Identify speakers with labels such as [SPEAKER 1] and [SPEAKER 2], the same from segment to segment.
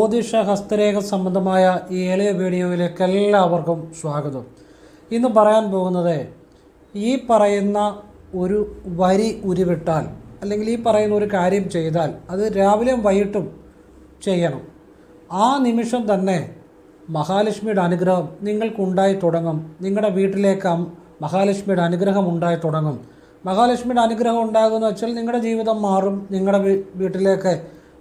[SPEAKER 1] ജ്യോതിഷ ഹസ്തരേഖ സംബന്ധമായ ഈ എളിയ വീഡിയോയിലേക്ക് എല്ലാവർക്കും സ്വാഗതം. ഇന്ന് പറയാൻ പോകുന്നത് ഈ പറയുന്ന ഒരു വരി ഉരുവിട്ടാൽ അല്ലെങ്കിൽ ഈ പറയുന്ന ഒരു കാര്യം ചെയ്താൽ അത് രാവിലെയും വൈകിട്ടും ചെയ്യണം. ആ നിമിഷം തന്നെ മഹാലക്ഷ്മിയുടെ അനുഗ്രഹം നിങ്ങൾക്കുണ്ടായി തുടങ്ങും. നിങ്ങളുടെ വീട്ടിലേക്ക് മഹാലക്ഷ്മിയുടെ അനുഗ്രഹം ഉണ്ടായി തുടങ്ങും. മഹാലക്ഷ്മിയുടെ അനുഗ്രഹം ഉണ്ടാകുമെന്ന് വെച്ചാൽ നിങ്ങളുടെ ജീവിതം മാറും. നിങ്ങളുടെ വീട്ടിലേക്ക്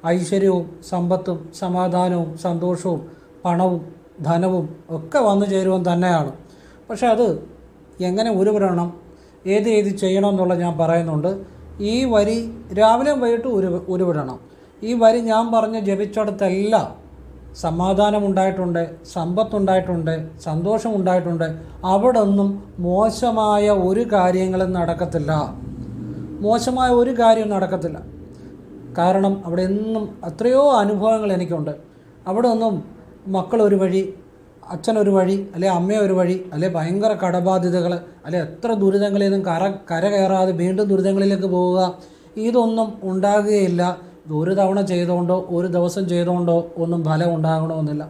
[SPEAKER 1] ഐശ്വര്യവും സമ്പത്തും സമാധാനവും സന്തോഷവും പണവും ധനവും ഒക്കെ വന്നു ചേരുവാൻ തന്നെയാണ്. പക്ഷെ അത് എങ്ങനെ ഉരുവിടണം ഏത് രീതി ചെയ്യണം എന്നുള്ളത് ഞാൻ പറയുന്നുണ്ട്. ഈ വരി രാവിലെ വൈകിട്ട് ഉരു ഉരുവിടണം. ഈ വരി ഞാൻ പറഞ്ഞ് ജപിച്ചിടത്തെല്ലാം സമാധാനമുണ്ടായിട്ടുണ്ട് സമ്പത്തുണ്ടായിട്ടുണ്ട് സന്തോഷമുണ്ടായിട്ടുണ്ട്. അവിടെ ഒന്നും മോശമായ ഒരു കാര്യങ്ങളും നടക്കത്തില്ല. മോശമായ ഒരു കാര്യവും നടക്കത്തില്ല. കാരണം അവിടെ എന്നും എത്രയോ അനുഭവങ്ങൾ എനിക്കുണ്ട്. അവിടെ ഒന്നും മക്കളൊരു വഴി അച്ഛനൊരു വഴി അല്ലെ അമ്മ ഒരു വഴി അല്ലെ ഭയങ്കര കടബാധ്യതകൾ അല്ലെ എത്ര ദുരിതങ്ങളിൽ നിന്നും കര കര കയറാതെ വീണ്ടും ദുരിതങ്ങളിലേക്ക് പോവുക ഇതൊന്നും ഉണ്ടാകുകയില്ല. ഒരു തവണ ചെയ്തുകൊണ്ടോ ഒരു ദിവസം ചെയ്തുകൊണ്ടോ ഒന്നും ഫലം ഉണ്ടാകണമെന്നില്ല.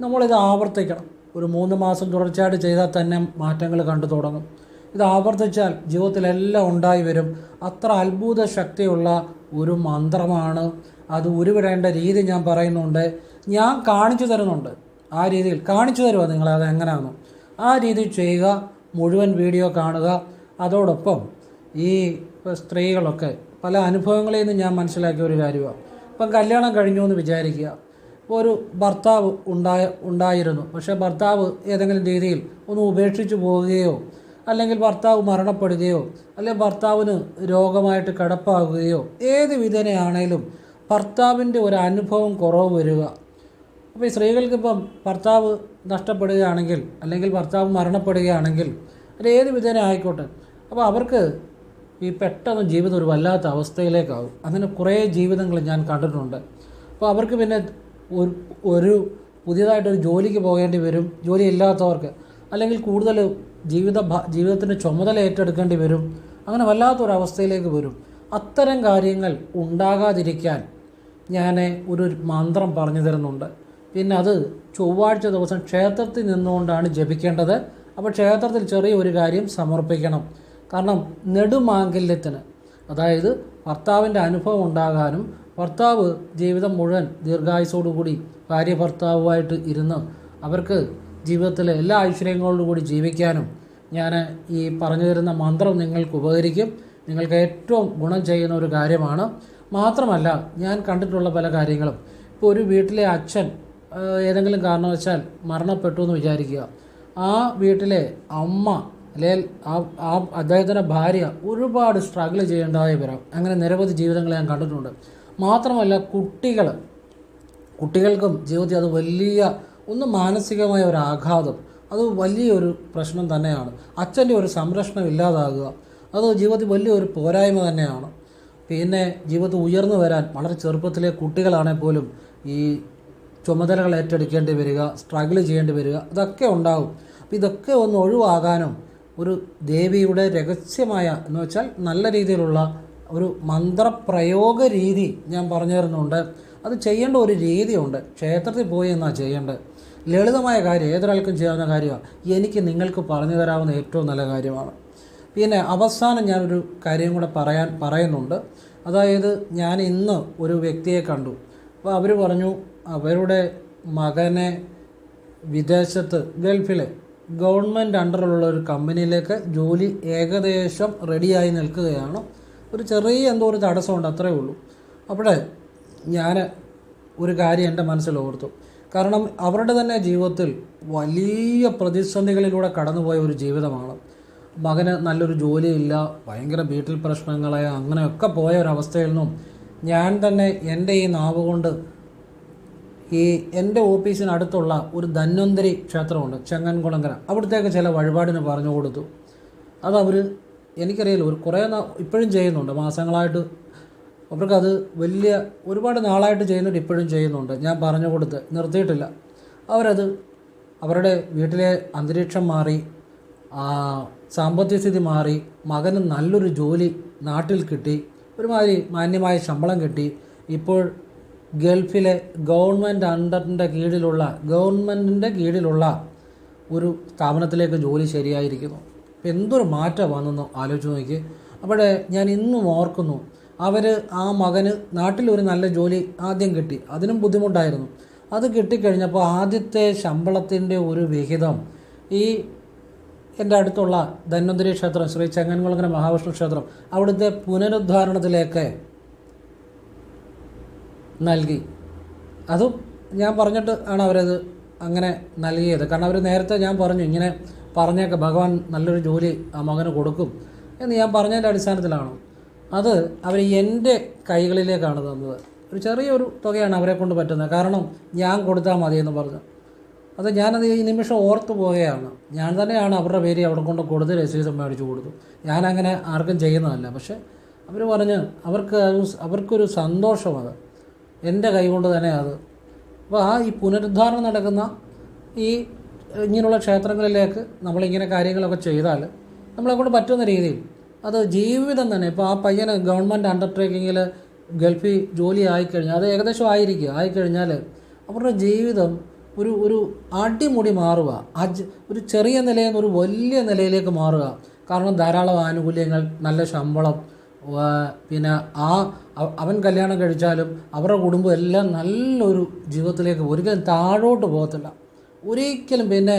[SPEAKER 1] നമ്മളിത് ആവർത്തിക്കണം. ഒരു മൂന്ന് മാസം തുടർച്ചയായിട്ട് ചെയ്താൽ തന്നെ മാറ്റങ്ങൾ കണ്ടു തുടങ്ങും. ഇത് ആവർത്തിച്ചാൽ ജീവിതത്തിലെല്ലാം ഉണ്ടായി വരും. അത്ര അത്ഭുത ശക്തിയുള്ള ഒരു മന്ത്രമാണ്. അത് ഉരുവിടേണ്ട രീതി ഞാൻ പറയുന്നുണ്ട്. ഞാൻ കാണിച്ചു തരുന്നുണ്ട്. ആ രീതിയിൽ കാണിച്ചു തരുമോ നിങ്ങൾ അത് എങ്ങനെയാണ് ആ രീതി ചെയ്യുക മുഴുവൻ വീഡിയോ കാണുക. അതോടൊപ്പം ഈ സ്ത്രീകളൊക്കെ പല അനുഭവങ്ങളിൽ നിന്ന് ഞാൻ മനസ്സിലാക്കിയ ഒരു കാര്യമാണ്. ഇപ്പം കല്യാണം കഴിഞ്ഞു എന്ന് വിചാരിക്കുക. ഒരു ഭർത്താവ് ഉണ്ടായ ഉണ്ടായിരുന്നു. പക്ഷേ ഭർത്താവ് ഏതെങ്കിലും രീതിയിൽ ഒന്ന് ഉപേക്ഷിച്ചു പോവുകയോ അല്ലെങ്കിൽ ഭർത്താവ് മരണപ്പെടുകയോ അല്ലെങ്കിൽ ഭർത്താവിന് രോഗമായിട്ട് കിടപ്പാകുകയോ ഏത് വിധേനയാണേലും ഭർത്താവിന്റെ ഒരു അനുഭവം കുറവ് വരിക. അപ്പോൾ ഈ സ്ത്രീകൾക്കിപ്പം ഭർത്താവ് നഷ്ടപ്പെടുകയാണെങ്കിൽ അല്ലെങ്കിൽ ഭർത്താവ് മരണപ്പെടുകയാണെങ്കിൽ അത് ഏത് വിധേന ആയിക്കോട്ടെ. അപ്പോൾ അവർക്ക് ഈ പെട്ടെന്ന് ജീവിതം ഒരു വല്ലാത്ത അവസ്ഥയിലേക്കാവും അങ്ങനെ കുറേ ജീവിതങ്ങൾ ഞാൻ കണ്ടിട്ടുണ്ട്. അപ്പോൾ അവർക്ക് പിന്നെ ഒരു ഒരു പുതിയതായിട്ടൊരു ജോലിക്ക് പോകേണ്ടി വരും. ജോലി ഇല്ലാത്തവർക്ക് അല്ലെങ്കിൽ കൂടുതൽ ജീവിത ജീവിതത്തിന്റെ ചുമതല ഏറ്റെടുക്കേണ്ടി വരും. അങ്ങനെ വല്ലാത്തൊരവസ്ഥയിലേക്ക് വരും. അത്തരം കാര്യങ്ങൾ ഉണ്ടാകാതിരിക്കാൻ ഞാൻ ഒരു മന്ത്രം പറഞ്ഞു തരുന്നുണ്ട്. പിന്നെ അത് ചൊവ്വാഴ്ച ദിവസം ക്ഷേത്രത്തിൽ നിന്നുകൊണ്ടാണ് ജപിക്കേണ്ടത്. അപ്പോൾ ക്ഷേത്രത്തിൽ ചെറിയ ഒരു കാര്യം സമർപ്പിക്കണം. കാരണം നെടുമാംഗല്യത്തിന് അതായത് ഭർത്താവിന്റെ അനുഭവം ഉണ്ടാകാനും ഭർത്താവ് ജീവിതം മുഴുവൻ ദീർഘായുസോടുകൂടി ഭാര്യ ഭർത്താവുമായിട്ട് ഇരുന്ന് അവർക്ക് ജീവിതത്തിലെ എല്ലാ ഐശ്വര്യങ്ങളോടും കൂടി ജീവിക്കാനും ഞാൻ ഈ പറഞ്ഞു തരുന്ന മന്ത്രം നിങ്ങൾക്ക് ഉപകരിക്കും. നിങ്ങൾക്ക് ഏറ്റവും ഗുണം ചെയ്യുന്ന ഒരു കാര്യമാണ്. മാത്രമല്ല ഞാൻ കണ്ടിട്ടുള്ള പല കാര്യങ്ങളും. ഇപ്പോൾ ഒരു വീട്ടിലെ അച്ഛൻ ഏതെങ്കിലും കാരണവശാൽ മരണപ്പെട്ടു എന്ന് വിചാരിക്കുക. ആ വീട്ടിലെ അമ്മ അല്ലെങ്കിൽ ആ ആ അദ്ദേഹത്തിന്റെ ഭാര്യ ഒരുപാട് സ്ട്രഗിൾ ചെയ്യേണ്ടതായി വരാം അങ്ങനെ നിരവധി ജീവിതങ്ങൾ ഞാൻ കണ്ടിട്ടുണ്ട്. മാത്രമല്ല കുട്ടികൾ. കുട്ടികൾക്കും ജീവിതത്തിൽ അത് വലിയ ഒന്ന് മാനസികമായ ഒരു ആഘാതം. അത് വലിയൊരു പ്രശ്നം തന്നെയാണ്. അച്ഛന്റെ ഒരു സംരക്ഷണം ഇല്ലാതാകുക. അത് ജീവിതത്തിൽ വലിയൊരു പോരായ്മ തന്നെയാണ്. പിന്നെ ജീവിതത്തിൽ ഉയർന്നു വരാൻ വളരെ ചെറുപ്പത്തിലെ കുട്ടികളാണെങ്കിൽ പോലും ഈ ചുമതലകൾ ഏറ്റെടുക്കേണ്ടി വരിക സ്ട്രഗിൾ ചെയ്യേണ്ടി വരിക ഇതൊക്കെ ഉണ്ടാകും. അപ്പോൾ ഇതൊക്കെ ഒന്ന് ഒഴിവാകാനും ഒരു ദേവിയുടെ രഹസ്യമായ എന്ന് വെച്ചാൽ നല്ല രീതിയിലുള്ള ഒരു മന്ത്രപ്രയോഗ രീതി ഞാൻ പറഞ്ഞു തരുന്നുണ്ട് അത് ചെയ്യേണ്ട ഒരു രീതിയുണ്ട്. ക്ഷേത്രത്തിൽ പോയി എന്നാണ് ചെയ്യേണ്ടത്? ലളിതമായ കാര്യം ഏതൊരാൾക്കും ചെയ്യാവുന്ന കാര്യമാണ്. എനിക്ക് നിങ്ങൾക്ക് പറഞ്ഞു തരാവുന്ന ഏറ്റവും നല്ല കാര്യമാണ്. പിന്നെ അവസാനം ഞാനൊരു കാര്യം കൂടെ പറയാൻ പറയുന്നുണ്ട്. അതായത് ഞാൻ ഇന്ന് ഒരു വ്യക്തിയെ കണ്ടു. അപ്പോൾ അവർ പറഞ്ഞു അവരുടെ മകനെ വിദേശത്ത് ഗൾഫിലെ ഗവൺമെന്റ് അണ്ടറിലുള്ള ഒരു കമ്പനിയിലേക്ക് ജോലി ഏകദേശം റെഡിയായി നിൽക്കുകയാണ്. ഒരു ചെറിയ എന്തോ ഒരു തടസ്സമുണ്ട് അത്രേ ഉള്ളൂ. അവിടെ ഞാൻ ഒരു കാര്യം എന്റെ മനസ്സിൽ ഓർത്തു. കാരണം അവരുടെ തന്നെ ജീവിതത്തിൽ വലിയ പ്രതിസന്ധികളിലൂടെ കടന്നുപോയ ഒരു ജീവിതമാണ്. മകന് നല്ലൊരു ജോലിയില്ല ഭയങ്കര വീട്ടിൽ പ്രശ്നങ്ങളെ അങ്ങനെയൊക്കെ പോയ ഒരവസ്ഥയിൽ നിന്നും ഞാൻ തന്നെ എന്റെ ഈ നാവ് കൊണ്ട് ഈ എന്റെ ഓഫീസിനടുത്തുള്ള ഒരു ധന്വന്തരി ക്ഷേത്രമുണ്ട് ചെങ്ങൻകുളങ്കര അവിടത്തേക്ക് ചില വഴിപാടിന് പറഞ്ഞു കൊടുത്തു. അതവർ എനിക്കറിയില്ല ഒരു കുറേ ഇപ്പോഴും ചെയ്യുന്നുണ്ട്. മാസങ്ങളായിട്ട് അവർക്കത് വലിയ ഒരുപാട് നാളായിട്ട് ചെയ്യുന്നുണ്ട് ഇപ്പോഴും ചെയ്യുന്നുണ്ട്. ഞാൻ പറഞ്ഞു കൊടുത്ത് നിർത്തിയിട്ടില്ല. അവരത് അവരുടെ വീട്ടിലെ അന്തരീക്ഷം മാറി സാമ്പത്തിക സ്ഥിതി മാറി മകന് നല്ലൊരു ജോലി നാട്ടിൽ കിട്ടി ഒരുമാതിരി മാന്യമായ ശമ്പളം കിട്ടി. ഇപ്പോൾ ഗൾഫിലെ ഗവൺമെന്റ് അണ്ടറിന്റെ കീഴിലുള്ള ഗവൺമെന്റിന്റെ കീഴിലുള്ള ഒരു സ്ഥാപനത്തിലേക്ക് ജോലി ശരിയായിരിക്കുന്നു. എന്തൊരു മാറ്റം വന്നെന്ന് ആലോചിച്ച് നോക്കി അവിടെ ഞാൻ ഇന്നും ഓർക്കുന്നു അവർ ആ മകന് നാട്ടിലൊരു നല്ല ജോലി ആദ്യം കിട്ടി. അതിനും ബുദ്ധിമുട്ടായിരുന്നു. അത് കിട്ടിക്കഴിഞ്ഞപ്പോൾ ആദ്യത്തെ ശമ്പളത്തിന്റെ ഒരു വിഹിതം ഈ എന്റെ അടുത്തുള്ള ധന്വന്തരി ക്ഷേത്രം ശ്രീ ചെങ്ങൻകുളങ്ങര മഹാവിഷ്ണു ക്ഷേത്രം അവിടുത്തെ പുനരുദ്ധാരണത്തിലേക്ക് നൽകി. അതും ഞാൻ പറഞ്ഞിട്ട് ആണ് അവരത് അങ്ങനെ നൽകിയത്. കാരണം അവർ നേരത്തെ ഞാൻ പറഞ്ഞു ഇങ്ങനെ പറഞ്ഞേക്കെ ഭഗവാൻ നല്ലൊരു ജോലി ആ മകന് കൊടുക്കും എന്ന് ഞാൻ പറഞ്ഞതിന്റെ അടിസ്ഥാനത്തിലാണ്. അത് അവർ എന്റെ കൈകളിലേക്കാണ് തന്നത് ഒരു ചെറിയൊരു തുകയാണ് അവരെ കൊണ്ട് പറ്റുന്നത്. കാരണം ഞാൻ കൊടുത്താൽ എന്ന് പറഞ്ഞു. അത് ഞാനത് ഈ നിമിഷം ഓർത്തു പോവുകയാണ്. ഞാൻ തന്നെയാണ് അവരുടെ പേര് അവിടെ കൊണ്ട് കൊടുത്ത് രസീത് മേടിച്ചു കൊടുത്തു ഞാനങ്ങനെ ആർക്കും ചെയ്യുന്നതല്ല. പക്ഷേ അവർ പറഞ്ഞ് അവർക്ക് അവർക്കൊരു സന്തോഷം അത് എന്റെ കൈകൊണ്ട് തന്നെ അത്. അപ്പോൾ ആ ഈ പുനരുദ്ധാരണം നടക്കുന്ന ഈ ഇങ്ങനെയുള്ള ക്ഷേത്രങ്ങളിലേക്ക് നമ്മളിങ്ങനെ കാര്യങ്ങളൊക്കെ ചെയ്താൽ നമ്മളെ കൊണ്ട് പറ്റുന്ന രീതിയിൽ അത് ജീവിതം തന്നെ. ഇപ്പോൾ ആ പയ്യന് ഗവൺമെന്റ് അണ്ടർടേക്കിങ്ങിൽ ഗൾഫിൽ ജോലി ആയിക്കഴിഞ്ഞാൽ അത് ഏകദേശം ആയിരിക്കും. ആയിക്കഴിഞ്ഞാൽ അവരുടെ ജീവിതം ഒരു ഒരു അടിമുടി മാറുക. അജ് ഒരു ചെറിയ നിലയിൽ നിന്ന് ഒരു വലിയ നിലയിലേക്ക് മാറുക. കാരണം ധാരാളം ആനുകൂല്യങ്ങൾ നല്ല ശമ്പളം പിന്നെ ആ അവൻ കല്യാണം കഴിച്ചാലും അവരുടെ കുടുംബം എല്ലാം നല്ലൊരു ജീവിതത്തിലേക്ക് ഒരിക്കലും താഴോട്ട് പോകത്തില്ല. ഒരിക്കലും പിന്നെ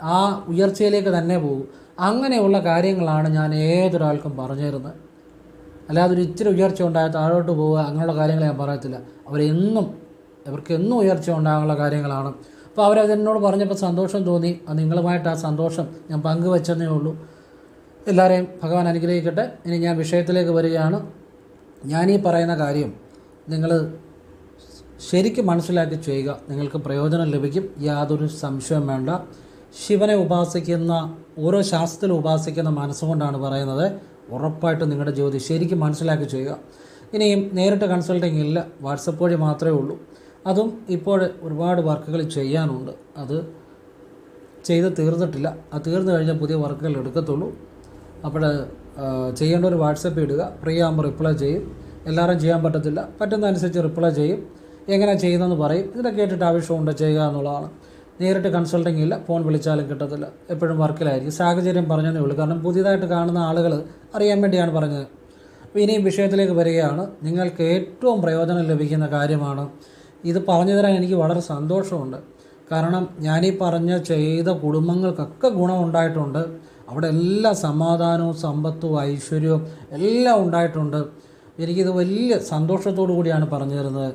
[SPEAKER 1] ആ ഉയർച്ചയിലേക്ക് തന്നെ പോകും. അങ്ങനെയുള്ള കാര്യങ്ങളാണ് ഞാൻ ഏതൊരാൾക്കും പറഞ്ഞു തരുന്നത് അല്ലാതെ ഒരു ഇച്ചിരി ഉയർച്ച ഉണ്ടായ താഴോട്ട് പോവുക അങ്ങനെയുള്ള കാര്യങ്ങൾ ഞാൻ പറയത്തില്ല. അവരെന്നും അവർക്ക് എന്നും ഉയർച്ച ഉണ്ടാകാനുള്ള കാര്യങ്ങളാണ്. അപ്പോൾ അവരതിനോട് പറഞ്ഞപ്പോൾ സന്തോഷം തോന്നി. നിങ്ങളുമായിട്ട് ആ സന്തോഷം ഞാൻ പങ്കുവെച്ചെന്നേ ഉള്ളൂ. എല്ലാവരെയും ഭഗവാൻ അനുഗ്രഹിക്കട്ടെ. ഇനി ഞാൻ വിഷയത്തിലേക്ക് വരികയാണ്. ഞാൻ ഈ പറയുന്ന കാര്യം നിങ്ങൾ ശരിക്കും മനസ്സിലാക്കി ചെയ്യുക. നിങ്ങൾക്ക് പ്രയോജനം ലഭിക്കും. യാതൊരു സംശയം വേണ്ട. ശിവനെ ഉപാസിക്കുന്ന ഓരോ ശാസ്ത്രത്തിൽ ഉപാസിക്കുന്ന മനസ്സുകൊണ്ടാണ് പറയുന്നത്. ഉറപ്പായിട്ടും നിങ്ങളുടെ ജ്യോതി ശരിക്കും മനസ്സിലാക്കി ചെയ്യുക. ഇനിയും നേരിട്ട് കൺസൾട്ടിങ് ഇല്ല. വാട്സപ്പ് വഴി മാത്രമേ ഉള്ളൂ. അതും ഇപ്പോൾ ഒരുപാട് വർക്കുകൾ ചെയ്യാനുണ്ട്. അത് ചെയ്ത് തീർന്നിട്ടില്ല. അത് തീർന്നു കഴിഞ്ഞാൽ പുതിയ വർക്കുകൾ എടുക്കത്തുള്ളൂ. അപ്പോൾ ചെയ്യേണ്ട ഒരു വാട്സപ്പ് ഇടുക. ഫ്രീ ആകുമ്പോൾ റിപ്ലൈ ചെയ്യും. എല്ലാവരും ചെയ്യാൻ പറ്റത്തില്ല. പറ്റുന്നതനുസരിച്ച് റിപ്ലൈ ചെയ്യും. എങ്ങനെ ചെയ്യുന്നതെന്ന് പറയും. ഇതിനെ കേട്ടിട്ട് ആവശ്യമുണ്ട് ചെയ്യുക എന്നുള്ളതാണ്. നേരിട്ട് കൺസൾട്ടിങ് ഇല്ല ഫോൺ വിളിച്ചാലും കിട്ടത്തില്ല. എപ്പോഴും വർക്കിലായിരിക്കും. സാഹചര്യം പറഞ്ഞതേ ഉള്ളൂ. കാരണം പുതിയതായിട്ട് കാണുന്ന ആളുകൾ അറിയാൻ വേണ്ടിയാണ് പറഞ്ഞത്. അപ്പോൾ ഇനിയും വിഷയത്തിലേക്ക് വരികയാണ്. നിങ്ങൾക്ക് ഏറ്റവും പ്രയോജനം ലഭിക്കുന്ന കാര്യമാണ് ഇത് പറഞ്ഞു തരാൻ എനിക്ക് വളരെ സന്തോഷമുണ്ട്. കാരണം ഞാനീ പറഞ്ഞ ചെയ്ത കുടുംബങ്ങൾക്കൊക്കെ ഗുണമുണ്ടായിട്ടുണ്ട്. അവിടെ എല്ലാ സമാധാനവും സമ്പത്തും ഐശ്വര്യവും എല്ലാം ഉണ്ടായിട്ടുണ്ട്. എനിക്കിത് വലിയ സന്തോഷത്തോടു കൂടിയാണ് പറഞ്ഞു തരുന്നത്.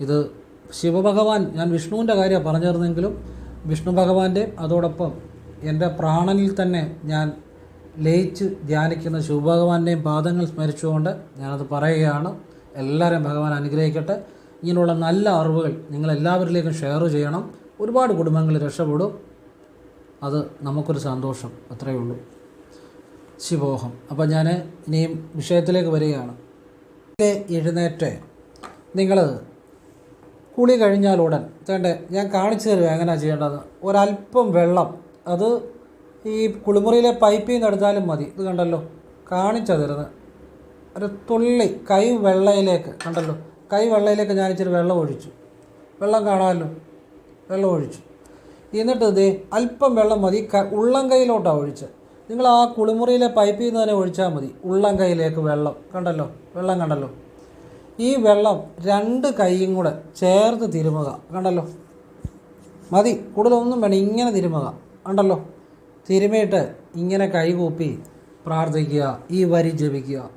[SPEAKER 1] ഇത് ശിവഭഗവാൻ ഞാൻ വിഷ്ണുവിന്റെ കാര്യമാണ് പറഞ്ഞു തരുന്നെങ്കിലും വിഷ്ണു ഭഗവാന്റെ അതോടൊപ്പം എന്റെ പ്രാണനിൽ തന്നെ ഞാൻ ലയിച്ച് ധ്യാനിക്കുന്ന ശിവഭഗവാന്റെയും പാദങ്ങൾ സ്മരിച്ചുകൊണ്ട് ഞാനത് പറയുകയാണ്. എല്ലാവരെയും ഭഗവാൻ അനുഗ്രഹിക്കട്ടെ. ഇങ്ങനെയുള്ള നല്ല അറിവുകൾ നിങ്ങൾ എല്ലാവരിലേക്കും ഷെയർ ചെയ്യണം. ഒരുപാട് കുടുംബങ്ങൾ രക്ഷപ്പെടും. അത് നമുക്കൊരു സന്തോഷം. അത്രയേ ഉള്ളൂ. ശിവോഹം. അപ്പോൾ ഞാൻ ഇനിയും വിഷയത്തിലേക്ക് വരികയാണ്. എഴുന്നേറ്റ്. നിങ്ങൾ കുളി കഴിഞ്ഞാൽ ഉടൻ. തേണ്ടേ ഞാൻ കാണിച്ചു തരുമോ എങ്ങനെയാണ് ചെയ്യേണ്ടത്. ഒരല്പം വെള്ളം. അത് ഈ കുളിമുറിയിലെ പൈപ്പിൽ നിന്ന് എടുത്താലും മതി. ഇത് കണ്ടല്ലോ? കാണിച്ചു തരുന്നത് ഒരു തുള്ളി കൈ വെള്ളയിലേക്ക് കണ്ടല്ലോ? കൈ വെള്ളയിലേക്ക് ഞാൻ ഇച്ചിരി വെള്ളം ഒഴിച്ചു. വെള്ളം കാണാമല്ലോ? വെള്ളം ഒഴിച്ചു. എന്നിട്ട് ഇത് അല്പം വെള്ളം മതി. ക ഉള്ളം കൈയിലോട്ടാണ് ഒഴിച്ച്. നിങ്ങൾ ആ കുളിമുറിയിലെ പൈപ്പിൽ നിന്ന് തന്നെ ഒഴിച്ചാൽ മതി. ഉള്ളം കൈയിലേക്ക് വെള്ളം. കണ്ടല്ലോ? വെള്ളം കണ്ടല്ലോ? ഈ വെള്ളം രണ്ട് കൈയും കൂടെ ചേർത്ത് തിരുമുക. കണ്ടല്ലോ? മതി. കൂടുതലൊന്നും വേണം ഇങ്ങനെ തിരുമുക. കണ്ടല്ലോ? തിരുമിയിട്ട് ഇങ്ങനെ കൈകൂപ്പി പ്രാർത്ഥിക്കുക. ഈ വരി ജപിക്കുക.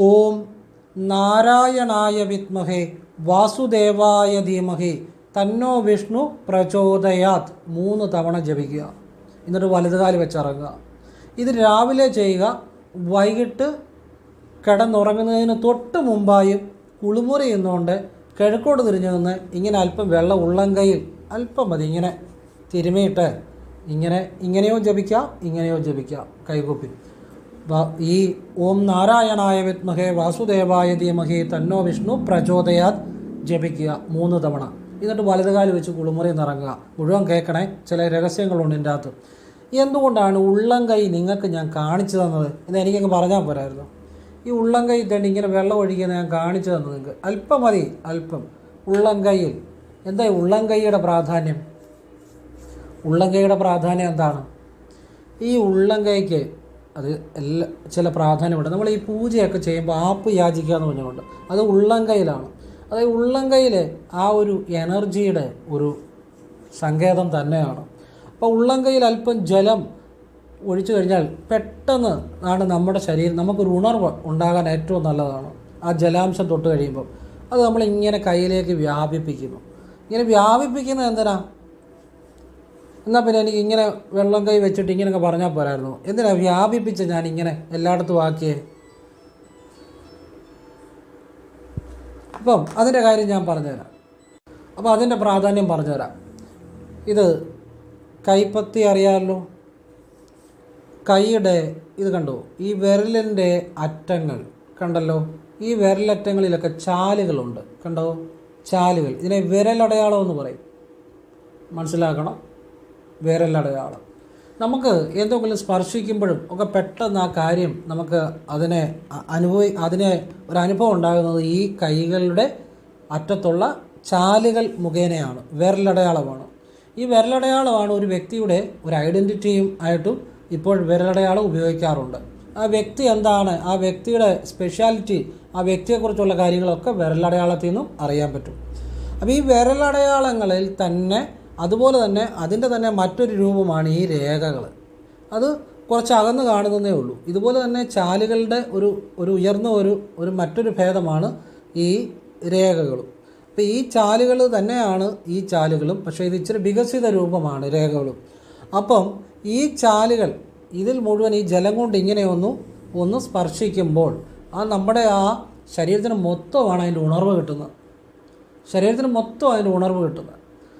[SPEAKER 1] ഓം നാരായണായ വിത്മഹേ വാസുദേവായ ധീമഹേ തന്നോ വിഷ്ണു പ്രചോദയാത്. മൂന്ന് തവണ ജപിക്കുക. എന്നിട്ട് വലതുകാൽ വെച്ചിറങ്ങുക. ഇത് രാവിലെ ചെയ്യുക. വൈകിട്ട് കിടന്നുറങ്ങുന്നതിന് തൊട്ട് മുമ്പായും കുളിമുറി നിന്നുകൊണ്ട് കിഴക്കോട്ട് തിരിഞ്ഞു നിന്ന് ഇങ്ങനെ അല്പം വെള്ളം ഉള്ളം കയ്യിൽ അല്പം മതി ഇങ്ങനെ തിരുമിയിട്ട്. ഇങ്ങനെ ഇങ്ങനെയോ ജപിക്കാം ഇങ്ങനെയോ ജപിക്കാം. കൈകൂപ്പി. ഈ ഓം നാരായണായ വിത്മഹേ വാസുദേവായ ധീമഹേ തന്നോ വിഷ്ണു പ്രചോദയാത് ജപിക്കുക മൂന്ന് തവണ. എന്നിട്ട് വലതുകാൽ വെച്ച് കുളിമുറി നിറങ്ങുക. മുഴുവൻ കേൾക്കണേ ചില രഹസ്യങ്ങളുണ്ട് എന്റെ അകത്ത്. എന്തുകൊണ്ടാണ് ഉള്ളം കൈ നിങ്ങൾക്ക് ഞാൻ കാണിച്ചു തന്നത് എന്ന് എനിക്കങ്ങ് പറഞ്ഞാൽ പോരായിരുന്നു. ഈ ഉള്ളം കൈ തന്നെ ഇങ്ങനെ വെള്ളം ഒഴിക്കുന്ന ഞാൻ കാണിച്ചു തന്നു നിങ്ങൾക്ക്. അല്പം മതി അല്പം. ഉള്ളം കൈയിൽ. എന്താ ഈ ഉള്ളംകൈയുടെ പ്രാധാന്യം? ഉള്ളം കൈയുടെ പ്രാധാന്യം എന്താണ്? ഈ ഉള്ളം കൈക്ക് അത് എല്ലാ ചില പ്രാധാന്യമുണ്ട്. നമ്മൾ ഈ പൂജയൊക്കെ ചെയ്യുമ്പോൾ ആപ്പ് യാചിക്കുക എന്ന് പറഞ്ഞുകൊണ്ട് അത് ഉള്ളം കൈയിലാണ്. അതായത് ഉള്ളംകൈയിലെ ആ ഒരു എനർജിയുടെ ഒരു സങ്കേതം തന്നെയാണ്. അപ്പോൾ ഉള്ളം കൈയിൽ അല്പം ജലം ഒഴിച്ചു കഴിഞ്ഞാൽ പെട്ടെന്ന് ആണ് നമ്മുടെ ശരീരം നമുക്കൊരു ഉണർവ് ഉണ്ടാകാൻ ഏറ്റവും നല്ലതാണ്. ആ ജലാംശം തൊട്ട് കഴിയുമ്പോൾ അത് നമ്മളിങ്ങനെ കയ്യിലേക്ക് വ്യാപിപ്പിക്കുന്നു. ഇങ്ങനെ വ്യാപിപ്പിക്കുന്നത് എന്തിനാ? എന്നാൽ പിന്നെ എനിക്ക് ഇങ്ങനെ വെള്ളം കൈ വെച്ചിട്ട് ഇങ്ങനെയൊക്കെ പറഞ്ഞാൽ പോരായിരുന്നു. എന്തിനാ വ്യാപിപ്പിച്ച് ഞാൻ ഇങ്ങനെ എല്ലായിടത്തും ആക്കിയേ? അപ്പം അതിന്റെ കാര്യം ഞാൻ പറഞ്ഞുതരാം. അപ്പോൾ അതിന്റെ പ്രാധാന്യം പറഞ്ഞുതരാം. ഇത് കൈപ്പത്തി അറിയാമല്ലോ. കൈയുടെ ഇത് കണ്ടോ? ഈ വിരലിന്റെ അറ്റങ്ങൾ കണ്ടല്ലോ? ഈ വിരലറ്റങ്ങളിലൊക്കെ ചാലുകളുണ്ട്. കണ്ടോ? ചാലുകൾ. ഇതിനെ വിരലടയാളം എന്ന് പറയും. മനസ്സിലാക്കണം? വിരലടയാളം. നമുക്ക് എന്തെങ്കിലും സ്പർശിക്കുമ്പോഴും ഒക്കെ പെട്ടെന്ന് ആ കാര്യം നമുക്ക് അതിനെ അനുഭവി അതിനെ ഒരു അനുഭവം ഉണ്ടാകുന്നത് ഈ കൈകളുടെ അറ്റത്തുള്ള ചാലുകൾ മുഖേനയാണ്. വിരലടയാളമാണ്. ഈ വിരലടയാളമാണ് ഒരു വ്യക്തിയുടെ ഒരു ഐഡന്റിറ്റിയും ആയിട്ടും ഇപ്പോൾ വിരലടയാളം ഉപയോഗിക്കാറുണ്ട്. ആ വ്യക്തി എന്താണ്? ആ വ്യക്തിയുടെ സ്പെഷ്യാലിറ്റി ആ വ്യക്തിയെക്കുറിച്ചുള്ള കാര്യങ്ങളൊക്കെ വിരലടയാളത്തിൽ നിന്നും അറിയാൻ പറ്റും. അപ്പോൾ ഈ വിരലടയാളങ്ങളിൽ തന്നെ അതുപോലെ തന്നെ അതിന്റെ തന്നെ മറ്റൊരു രൂപമാണ് ഈ രേഖകൾ അത് കുറച്ച് അകന്ന് കാണുന്നതേ ഉള്ളൂ. ഇതുപോലെ തന്നെ ചാലുകളുടെ ഒരു ഒരു ഉയർന്ന ഒരു ഒരു മറ്റൊരു ഭേദമാണ് ഈ രേഖകളും. അപ്പോൾ ഈ ചാലുകൾ തന്നെയാണ് ഈ ചാലുകളും പക്ഷേ ഇത് ഇച്ചിരി വികസിത രൂപമാണ് രേഖകളും. അപ്പം ഈ ചാലുകൾ ഇതിൽ മുഴുവൻ ഈ ജലം കൊണ്ട് ഇങ്ങനെ ഒന്ന് ഒന്ന് സ്പർശിക്കുമ്പോൾ ആ നമ്മുടെ ആ ശരീരത്തിന് മൊത്തമാണ് അതിന്റെ ഉണർവ് കിട്ടുന്നത്. ശരീരത്തിന് മൊത്തം അതിന്റെ ഉണർവ് കിട്ടുന്നത്.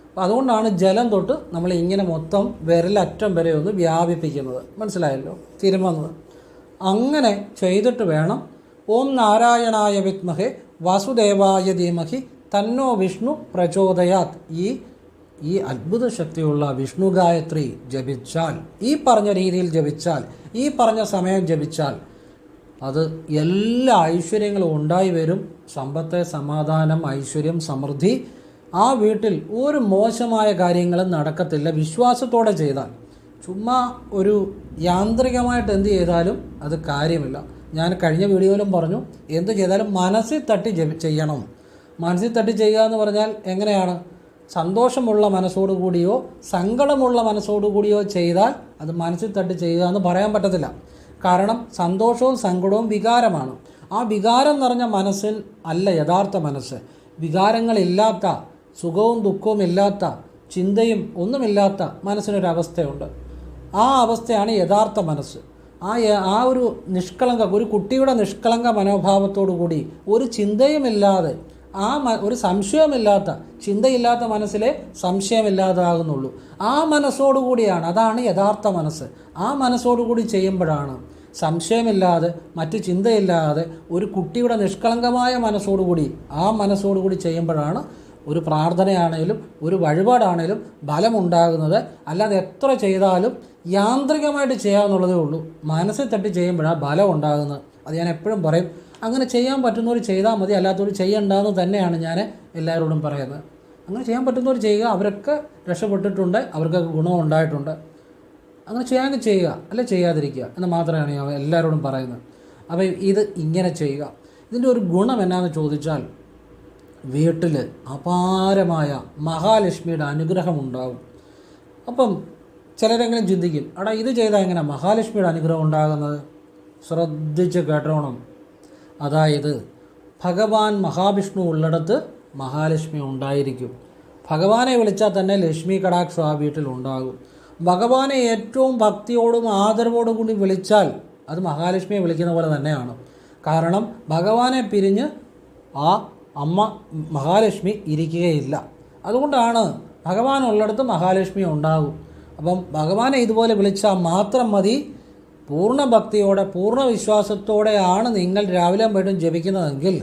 [SPEAKER 1] അപ്പോൾ അതുകൊണ്ടാണ് ജലം തൊട്ട് നമ്മൾ ഇങ്ങനെ മൊത്തം വിരലറ്റം വരെ ഒന്ന് വ്യാപിപ്പിക്കുന്നത്. മനസ്സിലായല്ലോ? തിരുമുന്നത് അങ്ങനെ ചെയ്തിട്ട് വേണം. ഓം നാരായണായ വിത്മഹെ വാസുദേവായ ധീമഹി തന്നോ വിഷ്ണു പ്രചോദയാത്. ഈ ഈ അത്ഭുത ശക്തിയുള്ള വിഷ്ണു ഗായത്രി ജപിച്ചാൽ ഈ പറഞ്ഞ രീതിയിൽ ജപിച്ചാൽ ഈ പറഞ്ഞ സമയം ജപിച്ചാൽ അത് എല്ലാ ഐശ്വര്യങ്ങളും ഉണ്ടായി വരും. സമ്പത്ത് സമാധാനം ഐശ്വര്യം സമൃദ്ധി ആ വീട്ടിൽ ഒരു മോശമായ കാര്യങ്ങളും നടക്കത്തില്ല. വിശ്വാസത്തോടെ ചെയ്താൽ. ചുമ്മാ ഒരു യാന്ത്രികമായിട്ട് എന്ത് ചെയ്താലും അത് കാര്യമില്ല. ഞാൻ കഴിഞ്ഞ വീഡിയോയിലും പറഞ്ഞു എന്ത് ചെയ്താലും മനസ്സിൽ തട്ടി ചെയ്യണം. മനസ്സിൽ തട്ടി ചെയ്യുക എന്ന് പറഞ്ഞാൽ എങ്ങനെയാണ്? സന്തോഷമുള്ള മനസ്സോടുകൂടിയോ സങ്കടമുള്ള മനസ്സോടുകൂടിയോ ചെയ്താൽ അത് മനസ്സിൽ തട്ടി ചെയ്യുക എന്ന് പറയാൻ പറ്റത്തില്ല. കാരണം സന്തോഷവും സങ്കടവും വികാരമാണ്. ആ വികാരം നിറഞ്ഞ മനസ്സിൽ അല്ല യഥാർത്ഥ മനസ്സ്. വികാരങ്ങളില്ലാത്ത സുഖവും ദുഃഖവും ഇല്ലാത്ത ചിന്തയും ഒന്നുമില്ലാത്ത മനസ്സിനൊരവസ്ഥയുണ്ട്. ആ അവസ്ഥയാണ് യഥാർത്ഥ മനസ്സ്. ആ ആ ഒരു നിഷ്കളങ്ക ഒരു കുട്ടിയുടെ നിഷ്കളങ്ക മനോഭാവത്തോടു കൂടി ഒരു ചിന്തയുമില്ലാതെ ആ ഒരു സംശയമില്ലാത്ത ചിന്തയില്ലാത്ത മനസ്സിലെ സംശയമില്ലാതാകുന്നുള്ളൂ. ആ മനസ്സോടുകൂടിയാണ് അതാണ് യഥാർത്ഥ മനസ്സ്. ആ മനസ്സോടുകൂടി ചെയ്യുമ്പോഴാണ് സംശയമില്ലാതെ മറ്റ് ചിന്തയില്ലാതെ ഒരു കുട്ടിയുടെ നിഷ്കളങ്കമായ മനസ്സോടുകൂടി ആ മനസ്സോടുകൂടി ചെയ്യുമ്പോഴാണ് ഒരു പ്രാർത്ഥനയാണേലും ഒരു വഴിപാടാണേലും ഫലമുണ്ടാകുന്നത്. അല്ലാതെ എത്ര ചെയ്താലും യാന്ത്രികമായിട്ട് ചെയ്യാമെന്നുള്ളതേ ഉള്ളൂ. മനസ്സിൽ തട്ടി ചെയ്യുമ്പോഴാണ് ഫലം ഉണ്ടാകുന്നത്. അത് ഞാൻ എപ്പോഴും പറയും അങ്ങനെ ചെയ്യാൻ പറ്റുന്നവർ ചെയ്താൽ മതി. അല്ലാത്തവർ ചെയ്യണ്ടെന്ന് തന്നെയാണ് ഞാൻ എല്ലാവരോടും പറയുന്നത്. അങ്ങനെ ചെയ്യാൻ പറ്റുന്നവർ ചെയ്യുക. അവരൊക്കെ രക്ഷപ്പെട്ടിട്ടുണ്ട്. അവർക്കൊക്കെ ഗുണം ഉണ്ടായിട്ടുണ്ട് അങ്ങനെ ചെയ്യാമെങ്കിൽ ചെയ്യുക. അല്ലെ ചെയ്യാതിരിക്കുക എന്ന് മാത്രമാണ് ഞാൻ എല്ലാവരോടും പറയുന്നത്. അപ്പോൾ ഇത് ഇങ്ങനെ ചെയ്യുക. ഇതിന്റെ ഒരു ഗുണം എന്നാന്ന് ചോദിച്ചാൽ വീട്ടിൽ അപാരമായ മഹാലക്ഷ്മിയുടെ അനുഗ്രഹം ഉണ്ടാകും അപ്പം ചിലരെങ്കിലും ചിന്തിക്കും എടാ ഇത് ചെയ്താൽ എങ്ങനെ? മഹാലക്ഷ്മിയുടെ അനുഗ്രഹം ഉണ്ടാകുന്നത്? ശ്രദ്ധിച്ച് കേട്ടോണം. അതായത് ഭഗവാൻ മഹാവിഷ്ണു ഉള്ളിടത്ത് മഹാലക്ഷ്മി ഉണ്ടായിരിക്കും. ഭഗവാനെ വിളിച്ചാൽ തന്നെ ലക്ഷ്മി കടാക്ഷം ആ വീട്ടിൽ ഉണ്ടാകും. ഭഗവാനെ ഏറ്റവും ഭക്തിയോടും ആദരവോടും കൂടി വിളിച്ചാൽ അത് മഹാലക്ഷ്മിയെ വിളിക്കുന്ന പോലെ തന്നെയാണ്. കാരണം ഭഗവാനെ പിരിഞ്ഞ് ആ അമ്മ മഹാലക്ഷ്മി ഇരിക്കുകയില്ല. അതുകൊണ്ടാണ് ഭഗവാൻ ഉള്ളിടത്ത് മഹാലക്ഷ്മി ഉണ്ടാകും. അപ്പം ഭഗവാനെ ഇതുപോലെ വിളിച്ചാൽ മാത്രം മതി. പൂർണ ഭക്തിയോടെ പൂർണ വിശ്വാസത്തോടെയാണ് നിങ്ങൾ രാവിലെ വീണ്ടും ജപിക്കുന്നതെങ്കിൽ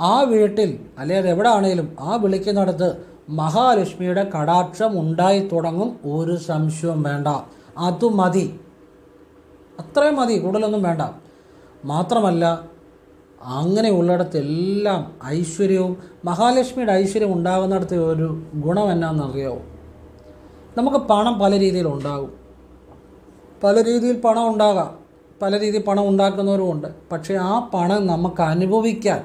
[SPEAKER 1] ആ വീട്ടിൽ അല്ലെ അത് എവിടെ ആണെങ്കിലും ആ വിളിക്കുന്നിടത്ത് മഹാലക്ഷ്മിയുടെ കടാക്ഷം ഉണ്ടായി തുടങ്ങും. ഒരു സംശയവും വേണ്ട. അതു മതി. അത്രയും മതി. കൂടുതലൊന്നും വേണ്ട. മാത്രമല്ല അങ്ങനെയുള്ളിടത്തെല്ലാം ഐശ്വര്യവും മഹാലക്ഷ്മിയുടെ ഐശ്വര്യം ഉണ്ടാകുന്നിടത്ത് ഒരു ഗുണം എന്നാണെന്നറിയാമോ നമുക്ക് പണം പല രീതിയിൽ ഉണ്ടാകും പല രീതിയിൽ പണം ഉണ്ടാകാം. പല രീതിയിൽ പണം ഉണ്ടാക്കുന്നവരുമുണ്ട് പക്ഷേ ആ പണം നമുക്ക് അനുഭവിക്കാൻ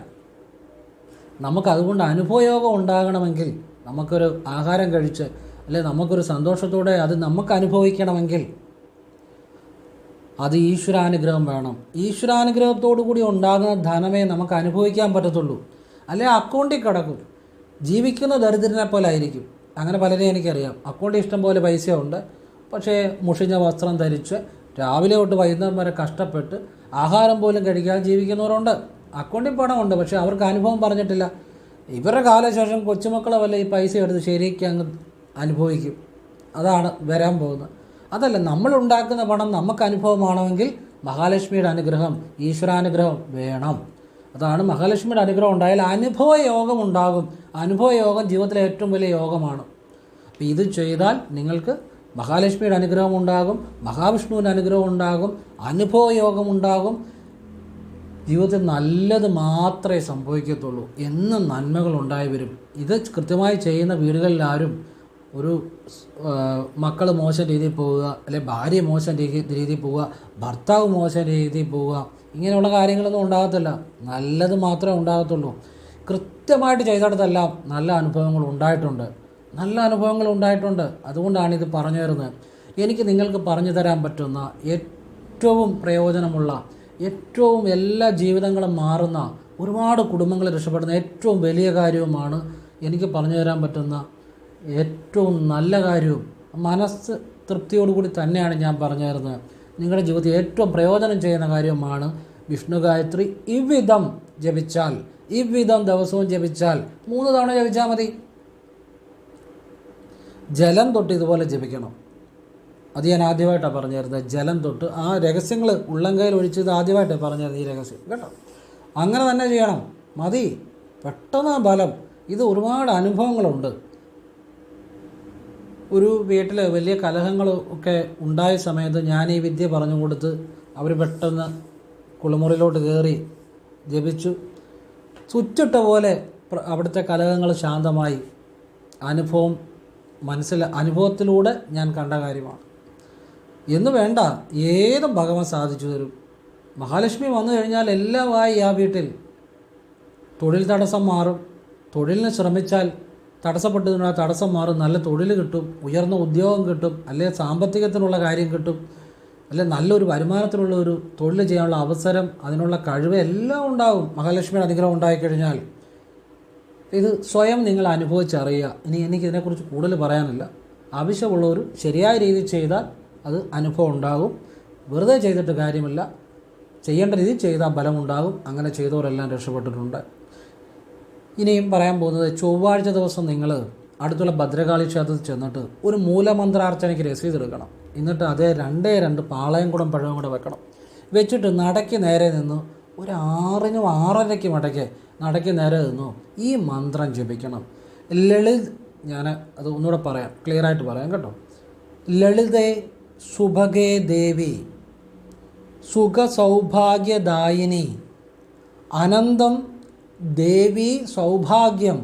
[SPEAKER 1] നമുക്കതുകൊണ്ട് അനുഭവയോഗം ഉണ്ടാകണമെങ്കിൽ നമുക്കൊരു ആഹാരം കഴിച്ച് അല്ലെ നമുക്കൊരു സന്തോഷത്തോടെ അത് നമുക്ക് അനുഭവിക്കണമെങ്കിൽ അത് ഈശ്വരാനുഗ്രഹം വേണം. ഈശ്വരാനുഗ്രഹത്തോടു കൂടി ഉണ്ടാകുന്ന ധനമേ നമുക്ക് അനുഭവിക്കാൻ പറ്റത്തുള്ളൂ. അല്ലെ അക്കൗണ്ടിൽ കിടക്കും. ജീവിക്കുന്ന ദരിദ്രനെ പോലെ ആയിരിക്കും. അങ്ങനെ പലരെയും എനിക്കറിയാം. അക്കൗണ്ടിൽ ഇഷ്ടം പോലെ പൈസയുണ്ട്. പക്ഷേ മുഷിഞ്ഞ വസ്ത്രം ധരിച്ച് രാവിലെ തൊട്ട് വൈകുന്നേരം വരെ കഷ്ടപ്പെട്ട് ആഹാരം പോലും കഴിക്കാതെ ജീവിക്കുന്നവരുണ്ട്. അക്കൗണ്ടിൽ പണമുണ്ട് പക്ഷേ അവർക്ക് അനുഭവം പറഞ്ഞിട്ടില്ല. ഇവരുടെ കാലശേഷം കൊച്ചുമക്കളെ വല്ല ഈ പൈസ എടുത്ത് ശരിക്കും അങ്ങ് അനുഭവിക്കും. അതാണ് വരാൻ പോകുന്നത്. അതല്ല നമ്മൾ ഉണ്ടാക്കുന്ന പണം നമുക്ക് അനുഭവമാണെങ്കിൽ മഹാലക്ഷ്മിയുടെ അനുഗ്രഹം ഈശ്വരാനുഗ്രഹം വേണം. അതാണ് മഹാലക്ഷ്മിയുടെ അനുഗ്രഹം ഉണ്ടായാൽ അനുഭവ യോഗം ഉണ്ടാകും. അനുഭവ യോഗം ജീവിതത്തിലെ ഏറ്റവും വലിയ യോഗമാണ്. അപ്പോൾ ഇത് ചെയ്താൽ നിങ്ങൾക്ക് മഹാലക്ഷ്മിയുടെ അനുഗ്രഹം ഉണ്ടാകും മഹാവിഷ്ണുവിന്റെ അനുഗ്രഹം ഉണ്ടാകും അനുഭവ യോഗം ഉണ്ടാകും. ജീവിതത്തിൽ നല്ലത് മാത്രമേ സംഭവിക്കത്തുള്ളൂ. എന്നും നന്മകൾ ഉണ്ടായി വരും. ഇത് കൃത്യമായി ചെയ്യുന്ന വീടുകളിലാരും ഒരു മക്കൾ മോശം രീതിയിൽ പോവുക അല്ലെ ഭാര്യ മോശം രീതി രീതിയിൽ പോവുക ഭർത്താവ് മോശം രീതിയിൽ പോവുക ഇങ്ങനെയുള്ള കാര്യങ്ങളൊന്നും ഉണ്ടാകത്തില്ല. നല്ലത് മാത്രമേ ഉണ്ടാകത്തുള്ളൂ. കൃത്യമായിട്ട് ചെയ്തിടത്തെല്ലാം നല്ല അനുഭവങ്ങൾ ഉണ്ടായിട്ടുണ്ട്. നല്ല അനുഭവങ്ങൾ ഉണ്ടായിട്ടുണ്ട്. അതുകൊണ്ടാണ് ഇത് പറഞ്ഞു തരുന്നത്. എനിക്ക് നിങ്ങൾക്ക് പറഞ്ഞു തരാൻ പറ്റുന്ന ഏറ്റവും പ്രയോജനമുള്ള ഏറ്റവും എല്ലാ ജീവിതങ്ങളും മാറുന്ന ഒരുപാട് കുടുംബങ്ങൾ രക്ഷപ്പെടുന്ന ഏറ്റവും വലിയ കാര്യവുമാണ് എനിക്ക് പറഞ്ഞു തരാൻ പറ്റുന്ന ഏറ്റവും നല്ല കാര്യവും. മനസ്സ് തൃപ്തിയോടുകൂടി തന്നെയാണ് ഞാൻ പറഞ്ഞു തരുന്നത്. നിങ്ങളുടെ ജീവിതത്തിൽ ഏറ്റവും പ്രയോജനം ചെയ്യുന്ന കാര്യമാണ് വിഷ്ണു ഗായത്രി. ഇവിധം ജപിച്ചാൽ ഇവിധം ദിവസവും ജപിച്ചാൽ മൂന്ന് തവണ ജപിച്ചാൽ മതി. ജലം തൊട്ട് ഇതുപോലെ ജപിക്കണം. അത് ഞാൻ ആദ്യമായിട്ടാണ് പറഞ്ഞു തരുന്നത് ജലം തൊട്ട് ആ രഹസ്യങ്ങൾ ഉള്ളംകൈയിൽ ഇത് ആദ്യമായിട്ടാണ് പറഞ്ഞു തരുന്നത് ഈ രഹസ്യം. കേട്ടോ? അങ്ങനെ തന്നെ ചെയ്യണം. മതി. പെട്ടെന്ന് ആ ഇത് ഒരുപാട് അനുഭവങ്ങളുണ്ട്. ഒരു വീട്ടിൽ വലിയ കലഹങ്ങൾ ഒക്കെ ഉണ്ടായ സമയത്ത് ഞാൻ ഈ വിദ്യ പറഞ്ഞു കൊടുത്ത് അവർ പെട്ടെന്ന് കുളിമുറിയിലോട്ട് കയറി ജപിച്ചു. സ്വിച്ചിട്ട പോലെ അവിടുത്തെ കലഹങ്ങൾ ശാന്തമായി. അനുഭവം മനസ്സിൽ അനുഭവത്തിലൂടെ ഞാൻ കണ്ട കാര്യമാണ്. എന്ന് വേണ്ട ഏതും ഭഗവാൻ സാധിച്ചു തരും. മഹാലക്ഷ്മി വന്നു കഴിഞ്ഞാൽ എല്ലാമായി ആ വീട്ടിൽ. തൊഴിൽ തടസ്സം മാറും. തൊഴിലിന് ശ്രമിച്ചാൽ തടസ്സപ്പെട്ടതിനുള്ള തടസ്സം മാറും. നല്ല തൊഴിൽ കിട്ടും ഉയർന്ന ഉദ്യോഗം കിട്ടും അല്ലെങ്കിൽ സാമ്പത്തികത്തിനുള്ള കാര്യം കിട്ടും അല്ലെ നല്ലൊരു വരുമാനത്തിനുള്ള ഒരു തൊഴിൽ ചെയ്യാനുള്ള അവസരം അതിനുള്ള കഴിവ് എല്ലാം ഉണ്ടാവും. മഹാലക്ഷ്മിയുടെ അനുഗ്രഹം ഉണ്ടായിക്കഴിഞ്ഞാൽ ഇത് സ്വയം നിങ്ങൾ അനുഭവിച്ചറിയുക. ഇനി എനിക്കിതിനെക്കുറിച്ച് കൂടുതൽ പറയാനില്ല. ആവശ്യമുള്ളവർ ശരിയായ രീതിയിൽ ചെയ്താൽ അത് അനുഭവം ഉണ്ടാകും. വെറുതെ ചെയ്തിട്ട് കാര്യമില്ല. ചെയ്യേണ്ട രീതിയിൽ ചെയ്താൽ ബലമുണ്ടാകും അങ്ങനെ ചെയ്തവരെല്ലാം രക്ഷപ്പെട്ടിട്ടുണ്ട്. ഇനിയും പറയാൻ പോകുന്നത് ചൊവ്വാഴ്ച ദിവസം നിങ്ങൾ അടുത്തുള്ള ഭദ്രകാളി ക്ഷേത്രത്തിൽ ചെന്നിട്ട് ഒരു മൂലമന്ത്രാർച്ചനയ്ക്ക് രസീത് എടുക്കണം. എന്നിട്ട് അതേ രണ്ടേ രണ്ട് പാളയം കൂടം പഴവും കൂടെ വെക്കണം. വെച്ചിട്ട് നടയ്ക്ക് നേരെ നിന്ന് ഒരു ആറിനും ആറരയ്ക്കും ഇടയ്ക്ക് നടക്കി നേരെ നിന്നു. ഈ മന്ത്രം ജപിക്കണം. ലളിത് ഞാൻ അത് ഒന്നുകൂടെ പറയാം. ക്ലിയർ ആയിട്ട് പറയാം കേട്ടോ. ലളിതേ സുഭഗേ ദേവി സുഖസൗഭാഗ്യദായിനി അനന്തം ദേവി സൗഭാഗ്യം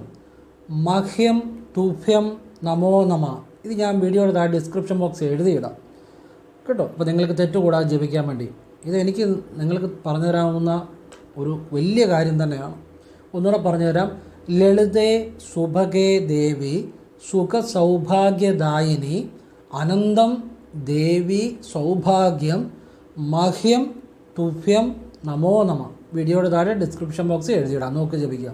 [SPEAKER 1] മഹ്യം തുഭ്യം നമോ നമ. ഇത് ഞാൻ വീഡിയോയുടെ താഴെ ഡിസ്ക്രിപ്ഷൻ ബോക്സ് എഴുതിയിടാം. കേട്ടോ? അപ്പോൾ നിങ്ങൾക്ക് തെറ്റുകൂടാതെ ജപിക്കാൻ വേണ്ടി. ഇത് എനിക്ക് നിങ്ങൾക്ക് പറഞ്ഞു തരാവുന്ന ഒരു വലിയ കാര്യം തന്നെയാണ്. ഒന്നുകൂടെ പറഞ്ഞു തരാം. ലളിതേ സുഭഗേ ദേവി സുഖ സൗഭാഗ്യദായിനി അനന്തം ദേവി സൗഭാഗ്യം മഹ്യം തുഭ്യം നമോ നമ. വീഡിയോയുടെ താഴെ ഡിസ്ക്രിപ്ഷൻ ബോക്സ് എഴുതിയിടാം. നോക്കി ജപിക്കുക.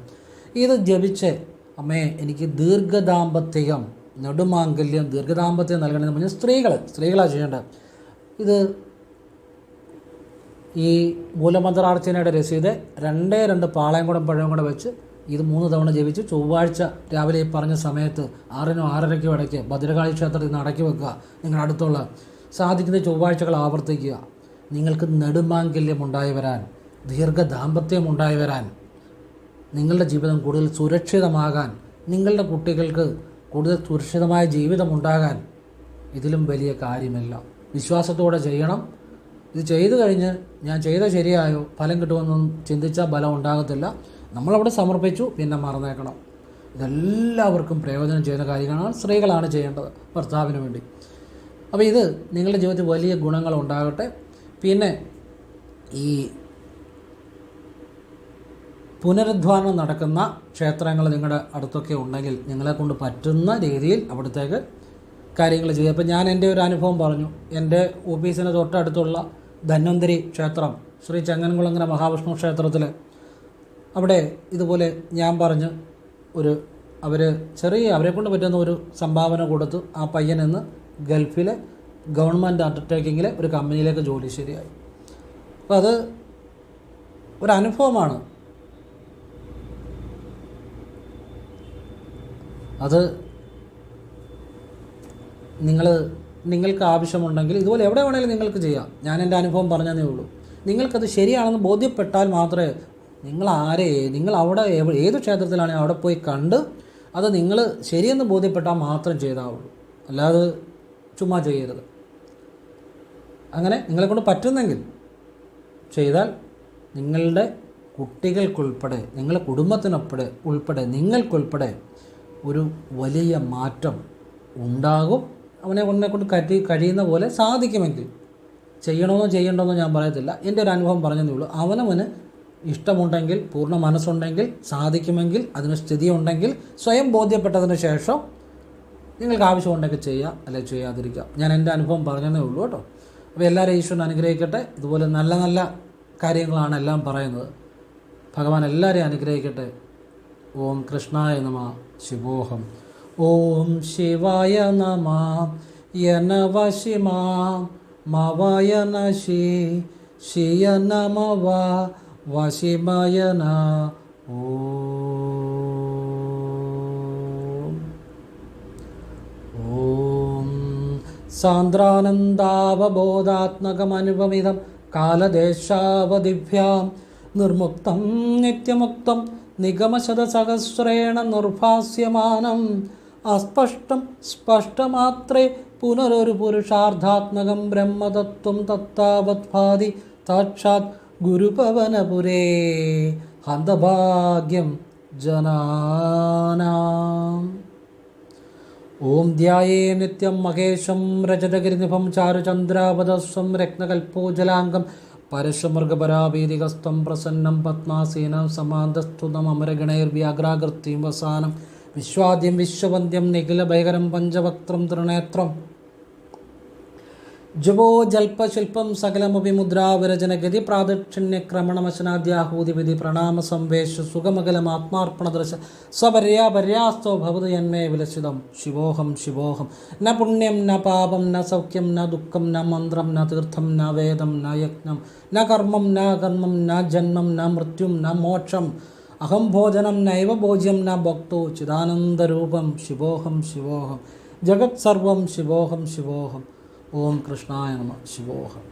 [SPEAKER 1] ഇത് ജപിച്ച് അമ്മേ എനിക്ക് ദീർഘദാമ്പത്യം നെടുമാംഗല്യം ദീർഘദാമ്പത്യം നൽകണമെന്ന് പറഞ്ഞാൽ സ്ത്രീകൾ സ്ത്രീകളാണ് ചെയ്യേണ്ടത്. ഇത് ഈ മൂലമന്ത്രാർച്ചനയുടെ രസീത് രണ്ടേ രണ്ട് പാളയം കൂടെ കൂടെ വെച്ച് ഇത് മൂന്ന് തവണ ജപിച്ച് ചൊവ്വാഴ്ച രാവിലെ പറഞ്ഞ സമയത്ത് ആറിനും ആറരയ്ക്കും ഇടയ്ക്ക് ഭദ്രകാളി ക്ഷേത്രത്തിൽ നിന്ന് അടക്കി വെക്കുക. നിങ്ങളുടെ അടുത്തുള്ള സാധിക്കുന്ന ചൊവ്വാഴ്ചകൾ ആവർത്തിക്കുക. നിങ്ങൾക്ക് നെടുമാംഗല്യം ഉണ്ടായി വരാൻ ദീർഘദാമ്പത്യം ഉണ്ടായി വരാൻ നിങ്ങളുടെ ജീവിതം കൂടുതൽ സുരക്ഷിതമാകാൻ നിങ്ങളുടെ കുട്ടികൾക്ക് കൂടുതൽ സുരക്ഷിതമായ ജീവിതം ഉണ്ടാകാൻ ഇതിലും വലിയ കാര്യമില്ല. വിശ്വാസത്തോടെ ചെയ്യണം. ഇത് ചെയ്തു കഴിഞ്ഞ് ഞാൻ ചെയ്ത ശരിയായോ ഫലം കിട്ടുമെന്നൊന്നും ചിന്തിച്ചാൽ ഫലം ഉണ്ടാകത്തില്ല. നമ്മളവിടെ സമർപ്പിച്ചു പിന്നെ മറന്നേക്കണം. ഇതെല്ലാവർക്കും പ്രയോജനം ചെയ്യുന്ന കാര്യങ്ങളാണ് സ്ത്രീകളാണ് ചെയ്യേണ്ടത് ഭർത്താവിന് വേണ്ടി. അപ്പോൾ ഇത് നിങ്ങളുടെ ജീവിതത്തിൽ വലിയ ഗുണങ്ങൾ ഉണ്ടാകട്ടെ. പിന്നെ ഈ പുനരുദ്ധാരണം നടക്കുന്ന ക്ഷേത്രങ്ങൾ നിങ്ങളുടെ അടുത്തൊക്കെ ഉണ്ടെങ്കിൽ നിങ്ങളെ കൊണ്ട് പറ്റുന്ന രീതിയിൽ അവിടത്തേക്ക് കാര്യങ്ങൾ ചെയ്യുക അപ്പോൾ ഞാൻ എന്റെ ഒരു അനുഭവം പറഞ്ഞു. എന്റെ ഓഫീസിന് തൊട്ടടുത്തുള്ള ധന്വന്തരി ക്ഷേത്രം ശ്രീ ചങ്ങൻകുളങ്ങര മഹാവിഷ്ണു ക്ഷേത്രത്തിൽ അവിടെ ഇതുപോലെ ഞാൻ പറഞ്ഞ് ഒരു അവർ ചെറിയ അവരെ കൊണ്ട് പറ്റുന്ന ഒരു സംഭാവന കൊടുത്തു ആ പയ്യൻ ഇന്ന് ഗൾഫിലെ ഗവൺമെന്റ് അണ്ടർടേക്കിങ്ങിലെ ഒരു കമ്പനിയിലേക്ക് ജോലി ശരിയായി. അപ്പോൾ അത് ഒരു അനുഭവമാണ്. അത് നിങ്ങൾ നിങ്ങൾക്ക് ആവശ്യമുണ്ടെങ്കിൽ ഇതുപോലെ എവിടെ വേണമെങ്കിലും നിങ്ങൾക്ക് ചെയ്യാം. ഞാൻ എന്റെ അനുഭവം പറഞ്ഞതേ ഉള്ളൂ. നിങ്ങൾക്കത് ശരിയാണെന്ന് ബോധ്യപ്പെട്ടാൽ മാത്രമേ നിങ്ങൾ ആരെ നിങ്ങൾ അവിടെ ഏത് ക്ഷേത്രത്തിലാണെങ്കിൽ അവിടെ പോയി കണ്ട് അത് നിങ്ങൾ ശരിയെന്ന് ബോധ്യപ്പെട്ടാൽ മാത്രം ചെയ്താവുള്ളൂ. അല്ലാതെ ചുമ്മാ ചെയ്യരുത്. അങ്ങനെ നിങ്ങളെ കൊണ്ട് പറ്റുന്നെങ്കിൽ ചെയ്താൽ നിങ്ങളുടെ കുട്ടികൾക്കുൾപ്പെടെ നിങ്ങളുടെ കുടുംബത്തിനൊപ്പടെ ഉൾപ്പെടെ നിങ്ങൾക്കുൾപ്പെടെ ഒരു വലിയ മാറ്റം ഉണ്ടാകും. അവനെ കൊണ്ടെ കൊണ്ട് കരുതി കഴിയുന്ന പോലെ സാധിക്കുമെങ്കിൽ ചെയ്യണമെന്നോ ചെയ്യണ്ടെന്നോ ഞാൻ പറയത്തില്ല. എന്റെ ഒരു അനുഭവം പറഞ്ഞതേ ഉള്ളൂ. അവനവന് ഇഷ്ടമുണ്ടെങ്കിൽ പൂർണ മനസ്സുണ്ടെങ്കിൽ സാധിക്കുമെങ്കിൽ അതിന് സ്ഥിതി ഉണ്ടെങ്കിൽ സ്വയം ബോധ്യപ്പെട്ടതിന് ശേഷം നിങ്ങൾക്ക് ആവശ്യമുണ്ടെങ്കിൽ ചെയ്യുക അല്ലെങ്കിൽ ചെയ്യാതിരിക്കുക ഞാൻ എന്റെ അനുഭവം പറഞ്ഞതേ ഉള്ളൂ കേട്ടോ. അപ്പോൾ എല്ലാവരും ഈശ്വരൻ അനുഗ്രഹിക്കട്ടെ. ഇതുപോലെ നല്ല നല്ല കാര്യങ്ങളാണ് എല്ലാം പറയുന്നത്. ഭഗവാൻ എല്ലാവരെയും അനുഗ്രഹിക്കട്ടെ. ഓം കൃഷ്ണായ നമ. ശിവോഹം ഓം ശിവായ നമ യനവശിമാ ശിമാ നശി ശിയ നമവ വശിമയന ഓ. സാന്ദ്രാനന്ദാവബോധാത്മകമനുപമിതം കാലദേശാവദിഭ്യാം നിർമുക്തം നിത്യമുക്തം നിഗമശതസഹസ്രേണ നിർഭാസ്യമാനം അസ്പഷ്ടം സ്പഷ്ടമാത്രേ പുനരൊരു പുരുഷാർത്ഥാത്മകം ബ്രഹ്മതത്വം തത്താവത് ഭാതി സാക്ഷാത് ഗുരുപവനപുരേ ഹന്തഭാഗ്യം ജനാനാം. ഓം ധ്യായേ നിത്യം മഹേശം രജതഗിരിനിഭം ചാരുചന്ദ്രാപദസ്വം രത്നകൽപ്പോജലാംഗം പരശമൃഗപരാവീതികസ്തം പ്രസന്നം പത്മാസീനം സമാന്തസ്തുതം അമരഗണൈർവ്യാഘ്രാകൃത്യം വസാനം. വിശ്വാദ്യം വിശ്വവന്ദ്യം നിഖിലഭൈകരം പഞ്ചവക്ത്രം തൃണേത്രം. ജുവോ ജൽപശില്പം സകലമപി മുദ്രാവിരചനഗതി പ്രാദക്ഷിണ്യക്രമണമശനാദ്യാഹൂതി വിധി പ്രണാമ സംവേശ സുഖമകലമാത്മാർപ്പണദർശ സ്വപര്യാപര്യാസ്തോ ഭവത് ജന്മേ വിലസിതം. ശിവോഹം ശിവോഹം. ന പുണ്യം ന പാപം ന സൗഖ്യം ന ദുഃഖം ന മന്ത്രം ന തീർത്ഥം ന വേദം ന യജ്ഞം. ന കർമ്മം ന കർമ്മം ന ജന്മം ന മൃത്യും ന മോക്ഷം. അഹം ഭോജനം നൈവ ഭോജ്യം ന ഭക്തോ ചിദാനന്ദരൂപം ശിവോഹം ശിവോഹം ജഗത് സർവം ശിവോഹം ശിവോഹം ഓം കൃഷ്ണായ നമ ശിവോഹം